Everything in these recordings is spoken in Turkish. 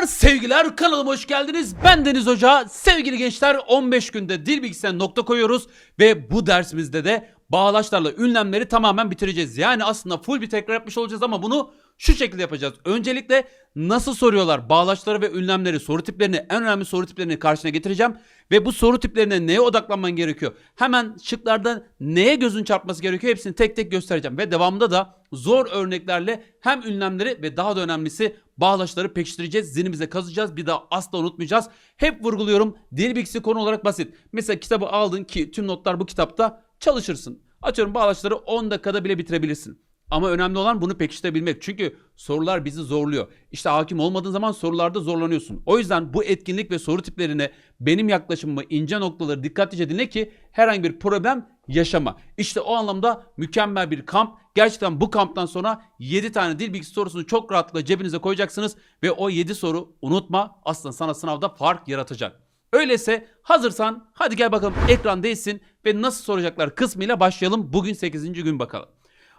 Selamlar, sevgiler. Kanalıma hoş geldiniz. Ben Deniz Hoca. Sevgili gençler, 15 günde dil bilgisine nokta koyuyoruz ve bu dersimizde de bağlaçlarla ünlemleri tamamen bitireceğiz. Yani aslında full bir tekrar yapmış olacağız ama bunu şu şekilde yapacağız. Öncelikle nasıl soruyorlar? Bağlaçları ve ünlemleri, soru tiplerini, en önemli soru tiplerini karşına getireceğim ve bu soru tiplerine neye odaklanman gerekiyor? Hemen şıklarda neye gözün çarpması gerekiyor? Hepsini tek tek göstereceğim ve devamında da zor örneklerle hem ünlemleri ve daha da önemlisi bağlaçları pekiştireceğiz. Zihnimize kazıyacağız. Bir daha asla unutmayacağız. Hep vurguluyorum. Dil bilgisi konu olarak basit. Mesela kitabı aldın ki tüm notlar bu kitapta çalışırsın. Atıyorum bağlaçları 10 dakikada bile bitirebilirsin. Ama önemli olan bunu pekiştirebilmek. Çünkü sorular bizi zorluyor. İşte hakim olmadığın zaman sorularda zorlanıyorsun. O yüzden bu etkinlik ve soru tiplerine benim yaklaşımımı ince noktaları dikkatlice dinle ki herhangi bir problem yaşama. İşte o anlamda mükemmel bir kamp. Gerçekten bu kamptan sonra 7 tane dil bilgisi sorusunu çok rahatlıkla cebinize koyacaksınız ve o 7 soru unutma aslında sana sınavda fark yaratacak. Öyleyse hazırsan hadi gel bakalım ekran değilsin ve nasıl soracaklar kısmıyla başlayalım. Bugün 8. gün bakalım.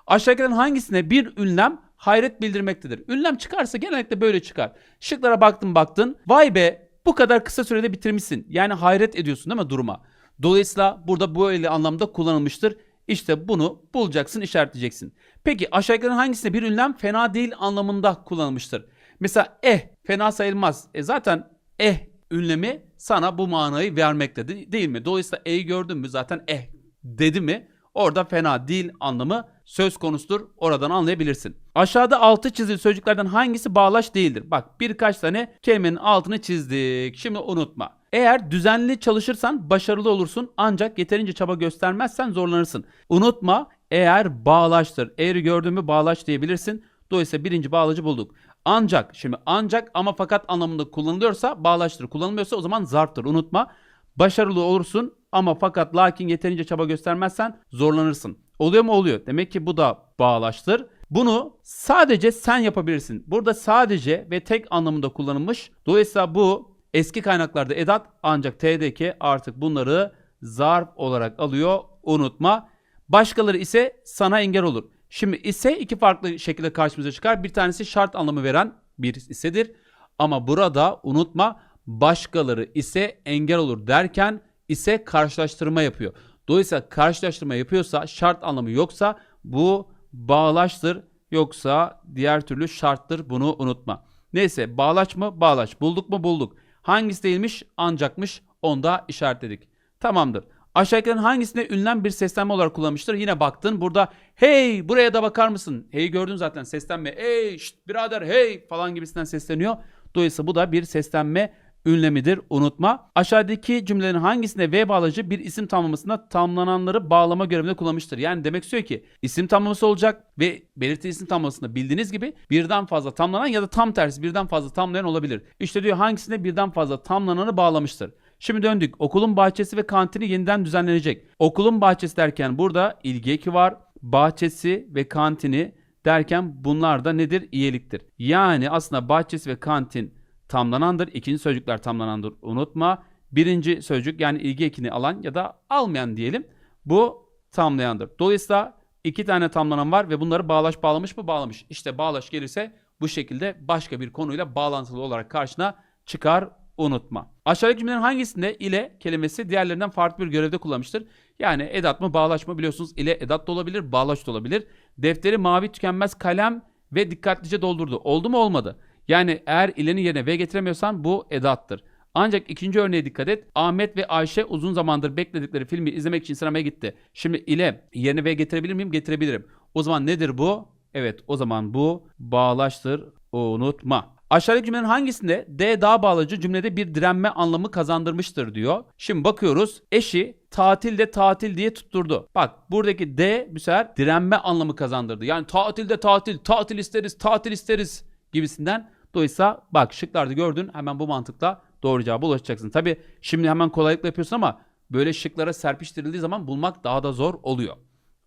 Aşağıdakilerin hangisine bir ünlem hayret bildirmektedir? Ünlem çıkarsa genellikle böyle çıkar. Şıklara baktın baktın. Vay be bu kadar kısa sürede bitirmişsin. Yani hayret ediyorsun değil mi duruma? Dolayısıyla burada böyle anlamda kullanılmıştır. İşte bunu bulacaksın, işaretleyeceksin. Peki aşağıdakilerin hangisinde bir ünlem fena değil anlamında kullanılmıştır? Mesela eh fena sayılmaz. E zaten eh ünlemi sana bu manayı vermekte de- değil mi? Dolayısıyla e'yi gördün mü zaten eh dedi mi orada fena değil anlamı söz konusudur. Oradan anlayabilirsin. Aşağıda altı çizili sözcüklerden hangisi bağlaç değildir? Bak birkaç tane kelimenin altını çizdik. Şimdi unutma. Eğer düzenli çalışırsan başarılı olursun ancak yeterince çaba göstermezsen zorlanırsın. Unutma eğer bağlaçtır. Eğri gördün mü bağlaç diyebilirsin. Dolayısıyla birinci bağlacı bulduk. Ancak şimdi ancak ama fakat anlamında kullanılıyorsa bağlaçtır. Kullanılmıyorsa o zaman zarftır. Unutma. Başarılı olursun ama fakat lakin yeterince çaba göstermezsen zorlanırsın. Oluyor mu? Oluyor. Demek ki bu da bağlaçtır. Bunu sadece sen yapabilirsin. Burada sadece ve tek anlamında kullanılmış. Dolayısıyla bu eski kaynaklarda edat ancak TDK artık bunları zarf olarak alıyor. Unutma. Başkaları ise sana engel olur. Şimdi ise iki farklı şekilde karşımıza çıkar. Bir tanesi şart anlamı veren bir isedir. Ama burada unutma başkaları ise engel olur derken ise karşılaştırma yapıyor. Dolayısıyla karşılaştırma yapıyorsa şart anlamı yoksa bu bağlaçtır yoksa diğer türlü şarttır bunu unutma. Neyse bağlaç mı? Bağlaç. Bulduk mu? Bulduk. Hangisi değilmiş? Ancakmış. Onu da işaretledik. Tamamdır. Aşağıdakilerin hangisinde ünlem bir seslenme olarak kullanmıştır? Yine baktın burada hey buraya da bakar mısın? Hey gördün zaten seslenme. Hey şşt, birader hey falan gibisinden sesleniyor. Dolayısıyla bu da bir seslenme ünlemidir unutma. Aşağıdaki cümlelerin hangisinde V bağlacı bir isim tamlamasında tamlananları bağlama görevinde kullanmıştır? Yani demek istiyor ki isim tamlaması olacak ve belirtili isim tamlamasında bildiğiniz gibi birden fazla tamlanan ya da tam tersi birden fazla tamlayan olabilir. İşte diyor hangisinde birden fazla tamlananı bağlamıştır? Şimdi döndük. Okulun bahçesi ve kantini yeniden düzenlenecek. Okulun bahçesi derken burada ilgi eki var. Bahçesi ve kantini derken bunlar da nedir? İyeliktir. Yani aslında bahçesi ve kantin tamlanandır. İkinci sözcükler tamlanandır. Unutma. Birinci sözcük yani ilgi ekini alan ya da almayan diyelim. Bu tamlayandır. Dolayısıyla iki tane tamlanan var ve bunları bağlaç bağlamış mı? Bağlamış. İşte bağlaç gelirse bu şekilde başka bir konuyla bağlantılı olarak karşına çıkar unutma. Aşağıdaki cümlelerin hangisinde ile kelimesi diğerlerinden farklı bir görevde kullanmıştır? Yani edat mı bağlaç mı biliyorsunuz ile edat da olabilir bağlaç da olabilir. Defteri mavi tükenmez kalem ve dikkatlice doldurdu. Oldu mu olmadı. Yani eğer ilenin yerine v getiremiyorsan bu edattır. Ancak ikinci örneğe dikkat et. Ahmet ve Ayşe uzun zamandır bekledikleri filmi izlemek için sinemaya gitti. Şimdi ile yerine v getirebilir miyim? Getirebilirim. O zaman nedir bu? Evet o zaman bu bağlaçtır. Unutma. Aşağıdaki cümlenin hangisinde D daha bağlacı cümlede bir direnme anlamı kazandırmıştır diyor. Şimdi bakıyoruz. Eşi tatilde tatil diye tutturdu. Bak buradaki D bu sefer direnme anlamı kazandırdı. Yani tatilde tatil, tatil isteriz, tatil isteriz gibisinden. Dolayısıyla bak şıklarda gördün hemen bu mantıkla doğru cevaba ulaşacaksın. Tabi şimdi hemen kolaylıkla yapıyorsun ama böyle şıklara serpiştirildiği zaman bulmak daha da zor oluyor.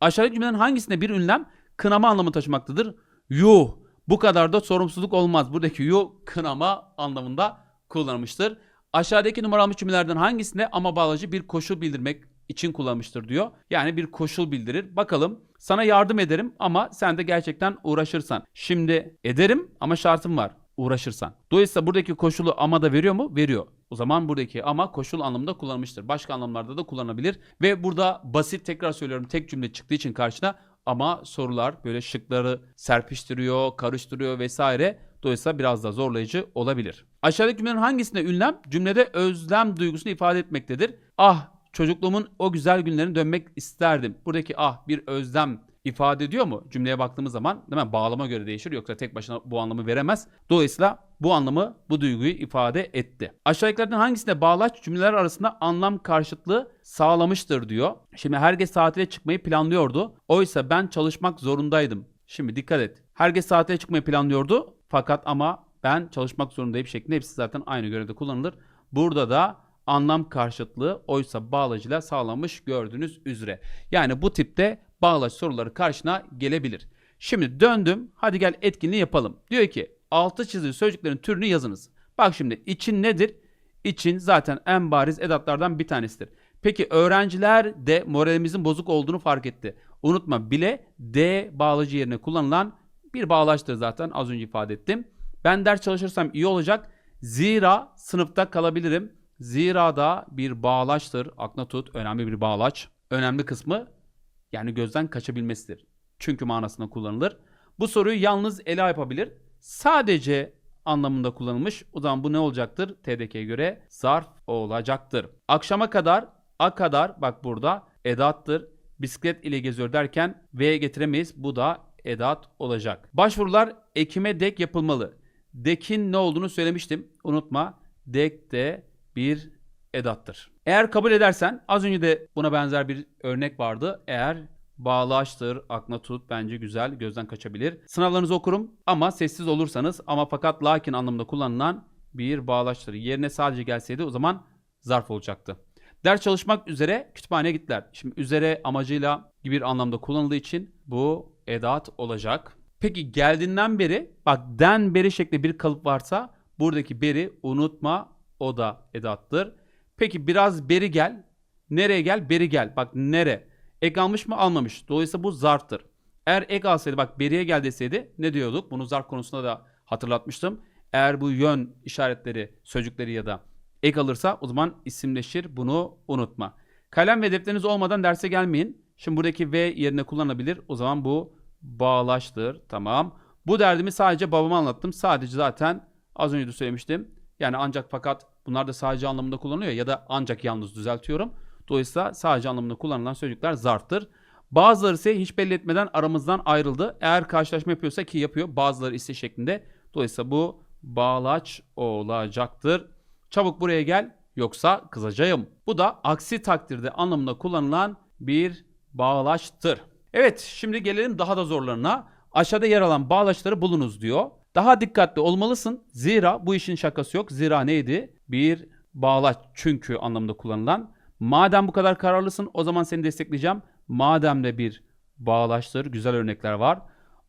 Aşağıdaki cümlelerin hangisinde bir ünlem kınama anlamı taşımaktadır? Yuh bu kadar da sorumsuzluk olmaz. Buradaki yuh kınama anlamında kullanılmıştır. Aşağıdaki numaralanmış cümlelerden hangisinde ama bağlacı bir koşul bildirmek için kullanmıştır diyor. Yani bir koşul bildirir. Bakalım sana yardım ederim ama sen de gerçekten uğraşırsan. Şimdi ederim ama şartım var. Uğraşırsan. Dolayısıyla buradaki koşulu ama da veriyor mu? Veriyor. O zaman buradaki ama koşul anlamında kullanılmıştır. Başka anlamlarda da kullanabilir. Ve burada basit tekrar söylüyorum tek cümle çıktığı için karşına ama sorular böyle şıkları serpiştiriyor, karıştırıyor vesaire. Dolayısıyla biraz da zorlayıcı olabilir. Aşağıdaki cümlelerin hangisinde ünlem cümlede özlem duygusunu ifade etmektedir? Ah çocukluğumun o güzel günlerine dönmek isterdim. Buradaki ah bir özlem ifade ediyor mu? Cümleye baktığımız zaman değil mi? Bağlama göre değişir yoksa tek başına bu anlamı veremez. Dolayısıyla bu anlamı, bu duyguyu ifade etti. Aşağıdakilerden hangisinde bağlaç cümleler arasında anlam karşıtlığı sağlamıştır diyor. Şimdi herkes tatile çıkmayı planlıyordu. Oysa ben çalışmak zorundaydım. Şimdi dikkat et. Herkes tatile çıkmayı planlıyordu fakat ama ben çalışmak zorundayım şeklinde hepsi zaten aynı görevde kullanılır. Burada da anlam karşıtlığı oysa bağlacıyla sağlanmış gördüğünüz üzere. Yani bu tipte bağlaç soruları karşına gelebilir. Şimdi döndüm. Hadi gel etkinliği yapalım. Diyor ki altı çizili sözcüklerin türünü yazınız. Bak şimdi için nedir? İçin zaten en bariz edatlardan bir tanesidir. Peki öğrenciler de moralimizin bozuk olduğunu fark etti. Unutma bile D bağlacı yerine kullanılan bir bağlaçtır zaten az önce ifade ettim. Ben ders çalışırsam iyi olacak. Zira sınıfta kalabilirim. Zira da bir bağlaçtır. Aklına tut. Önemli bir bağlaç. Önemli kısmı yani gözden kaçabilmesidir. Çünkü manasında kullanılır. Bu soruyu yalnız Ela yapabilir. Sadece anlamında kullanılmış. O zaman bu ne olacaktır? TDK'ye göre zarf olacaktır. Akşama kadar, a kadar bak burada edattır. Bisiklet ile geziyor derken V'ye getiremeyiz. Bu da edat olacak. Başvurular Ekim'e dek yapılmalı. Dek'in ne olduğunu söylemiştim. Unutma. Dek de bir edattır. Eğer kabul edersen az önce de buna benzer bir örnek vardı. Eğer bağlaçtır, aklına tut bence güzel, gözden kaçabilir. Sınavlarınızı okurum ama sessiz olursanız ama fakat lakin anlamında kullanılan bir bağlaçtır. Yerine sadece gelseydi o zaman zarf olacaktı. Ders çalışmak üzere kütüphaneye gittiler. Şimdi üzere amacıyla gibi bir anlamda kullanıldığı için bu edat olacak. Peki geldiğinden beri bak den beri şeklinde bir kalıp varsa buradaki beri unutma o da edattır. Peki biraz beri gel. Nereye gel? Beri gel. Bak nere? Ek almış mı? Almamış. Dolayısıyla bu zarftır. Eğer ek alsaydı bak beriye gel deseydi ne diyorduk? Bunu zarf konusunda da hatırlatmıştım. Eğer bu yön işaretleri, sözcükleri ya da ek alırsa o zaman isimleşir. Bunu unutma. Kalem ve defteriniz olmadan derse gelmeyin. Şimdi buradaki V yerine kullanabilir. O zaman bu bağlaçtır. Tamam. Bu derdimi sadece babama anlattım. Sadece zaten az önce de söylemiştim. Yani ancak fakat bunlar da sadece anlamında kullanılıyor ya da ancak yalnız düzeltiyorum. Dolayısıyla sadece anlamında kullanılan sözcükler zarftır. Bazıları ise hiç belli etmeden aramızdan ayrıldı. Eğer karşılaşma yapıyorsa ki yapıyor bazıları ise şeklinde. Dolayısıyla bu bağlaç olacaktır. Çabuk buraya gel yoksa kızacağım. Bu da aksi takdirde anlamında kullanılan bir bağlaçtır. Evet şimdi gelelim daha da zorlarına. Aşağıda yer alan bağlaçları bulunuz diyor. Daha dikkatli olmalısın. Zira bu işin şakası yok. Zira neydi? Bir bağlaç çünkü anlamında kullanılan. Madem bu kadar kararlısın o zaman seni destekleyeceğim. Madem de bir bağlaçtır. Güzel örnekler var.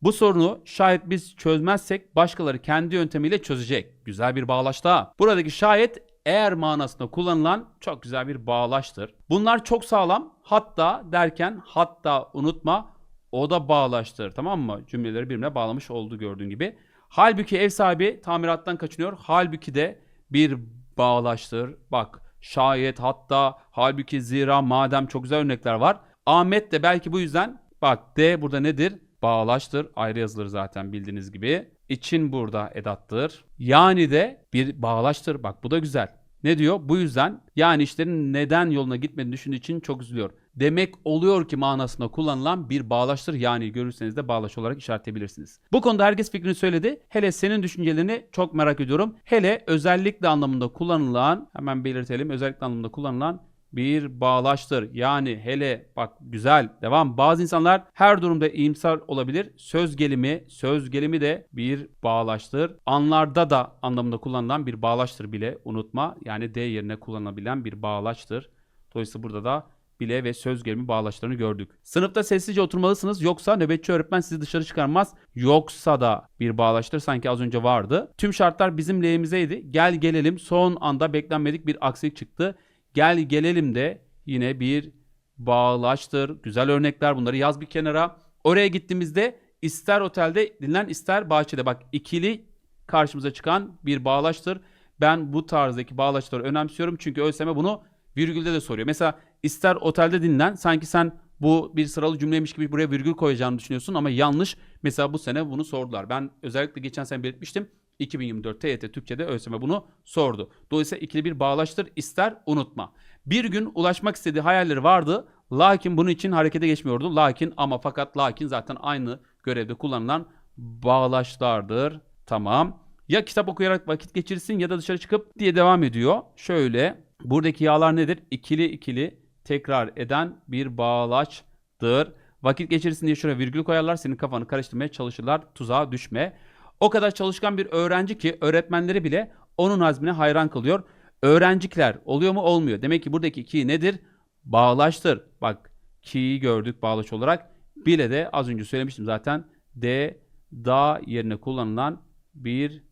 Bu sorunu şayet biz çözmezsek başkaları kendi yöntemiyle çözecek. Güzel bir bağlaç daha. Buradaki şayet eğer manasında kullanılan çok güzel bir bağlaçtır. Bunlar çok sağlam. Hatta derken hatta unutma o da bağlaçtır tamam mı? Cümleleri birbirine bağlamış olduğu gördüğün gibi. Halbuki ev sahibi tamirattan kaçınıyor. Halbuki de bir bağlaçtır. Bak şayet hatta halbuki zira madem çok güzel örnekler var. Ahmet de belki bu yüzden bak D burada nedir? Bağlaçtır. Ayrı yazılır zaten bildiğiniz gibi. İçin burada edattır. Yani de bir bağlaçtır. Bak bu da güzel. Ne diyor? Bu yüzden yani işlerin neden yoluna gitmediğini düşündüğü için çok üzülüyor. Demek oluyor ki manasında kullanılan bir bağlaçtır. Yani görürseniz de bağlaç olarak işaretleyebilirsiniz. Bu konuda herkes fikrini söyledi. Hele senin düşüncelerini çok merak ediyorum. Hele özellikle anlamında kullanılan hemen belirtelim. Özellikle anlamında kullanılan bir bağlaçtır. Yani hele bak güzel devam. Bazı insanlar her durumda iyimser olabilir. Söz gelimi, söz gelimi de bir bağlaçtır. Anlarda da anlamında kullanılan bir bağlaçtır bile unutma. Yani D yerine kullanılabilen bir bağlaçtır. Dolayısıyla burada da bile ve söz gelimi bağlaçlarını gördük. Sınıfta sessizce oturmalısınız yoksa nöbetçi öğretmen sizi dışarı çıkarmaz. Yoksa da bir bağlaçtır sanki az önce vardı. Tüm şartlar bizim lehimizeydi. Gel gelelim son anda beklenmedik bir aksilik çıktı. Gel gelelim de yine bir bağlaçtır. Güzel örnekler bunları yaz bir kenara. Oraya gittiğimizde ister otelde dinlen ister bahçede bak ikili karşımıza çıkan bir bağlaçtır. Ben bu tarzdaki bağlaçları önemsiyorum çünkü ÖSYM bunu virgülde de soruyor. Mesela ister otelde dinlen sanki sen bu bir sıralı cümleymiş gibi buraya virgül koyacağını düşünüyorsun ama yanlış. Mesela bu sene bunu sordular. Ben özellikle geçen sene belirtmiştim. 2024 TYT Türkçe'de ÖSYM bunu sordu. Dolayısıyla ikili bir bağlaçtır ister unutma. Bir gün ulaşmak istediği hayalleri vardı. Lakin bunun için harekete geçmiyordu. Lakin ama fakat lakin zaten aynı görevde kullanılan bağlaçlardır. Tamam. Ya kitap okuyarak vakit geçirsin ya da dışarı çıkıp diye devam ediyor. Şöyle buradaki yağlar nedir? İkili ikili tekrar eden bir bağlaçtır. Vakit geçirsin diye şuraya virgül koyarlar. Senin kafanı karıştırmaya çalışırlar. Tuzağa düşme. O kadar çalışkan bir öğrenci ki öğretmenleri bile onun azmine hayran kalıyor. Öğrencikler oluyor mu olmuyor. Demek ki buradaki ki nedir? Bağlaçtır. Bak ki'yi gördük bağlaç olarak. Bile de az önce söylemiştim zaten. D, da yerine kullanılan bir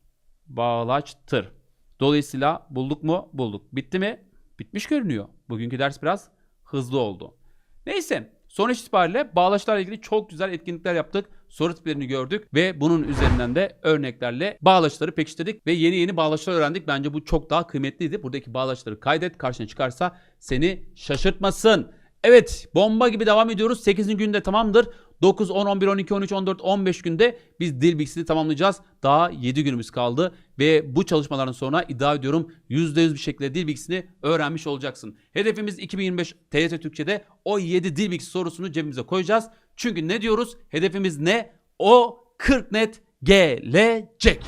bağlaçtır. Dolayısıyla bulduk mu? Bulduk. Bitti mi? Bitmiş görünüyor. Bugünkü ders biraz hızlı oldu. Neyse sonuç itibariyle bağlaçlarla ilgili çok güzel etkinlikler yaptık. Soru tiplerini gördük ve bunun üzerinden de örneklerle bağlaçları pekiştirdik ve yeni yeni bağlaçlar öğrendik. Bence bu çok daha kıymetliydi. Buradaki bağlaçları kaydet karşına çıkarsa seni şaşırtmasın. Evet bomba gibi devam ediyoruz. 8. günde tamamdır. 9, 10, 11, 12, 13, 14, 15 günde biz dil bilgisini tamamlayacağız. Daha 7 günümüz kaldı ve bu çalışmaların sonra iddia ediyorum %100 bir şekilde dil bilgisini öğrenmiş olacaksın. Hedefimiz 2025 TYT Türkçe'de o 7 dil bilgisi sorusunu cebimize koyacağız. Çünkü ne diyoruz? Hedefimiz ne? O 40 net gelecek.